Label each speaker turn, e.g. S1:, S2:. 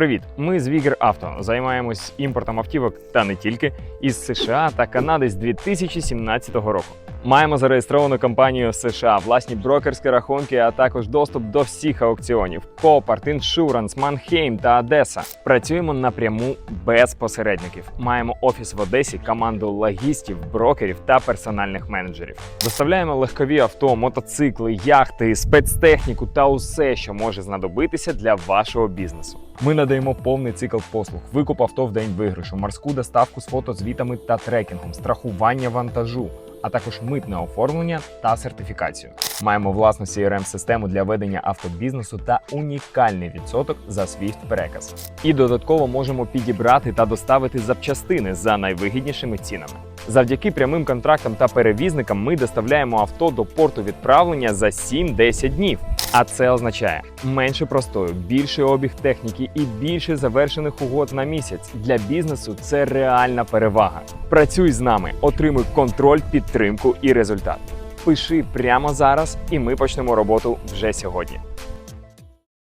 S1: Привіт! Ми з Вігер Авто займаємось імпортом автівок та не тільки із США та Канади з 2017 року. Маємо зареєстровану компанію США, власні брокерські рахунки, а також доступ до всіх аукціонів: Копарт, Іншуранс, Манхейм та Одеса. Працюємо напряму без посередників. Маємо офіс в Одесі, команду логістів, брокерів та персональних менеджерів. Доставляємо легкові авто, мотоцикли, яхти, спецтехніку та усе, що може знадобитися для вашого бізнесу. Ми надаємо повний цикл послуг, викуп авто в день виграшу, морську доставку з фотозвітами та трекінгом, страхування вантажу, а також митне оформлення та сертифікацію. Маємо власну crm систему для ведення автобізнесу та унікальний відсоток за Swift переказ. І додатково можемо підібрати та доставити запчастини за найвигіднішими цінами. Завдяки прямим контрактам та перевізникам ми доставляємо авто до порту відправлення за 7-10 днів. А це означає менше простою, більший обіг техніки і більше завершених угод на місяць. Для бізнесу це реальна перевага. Працюй з нами, отримуй контроль, підтримку і результат. Пиши прямо зараз, і ми почнемо роботу вже сьогодні.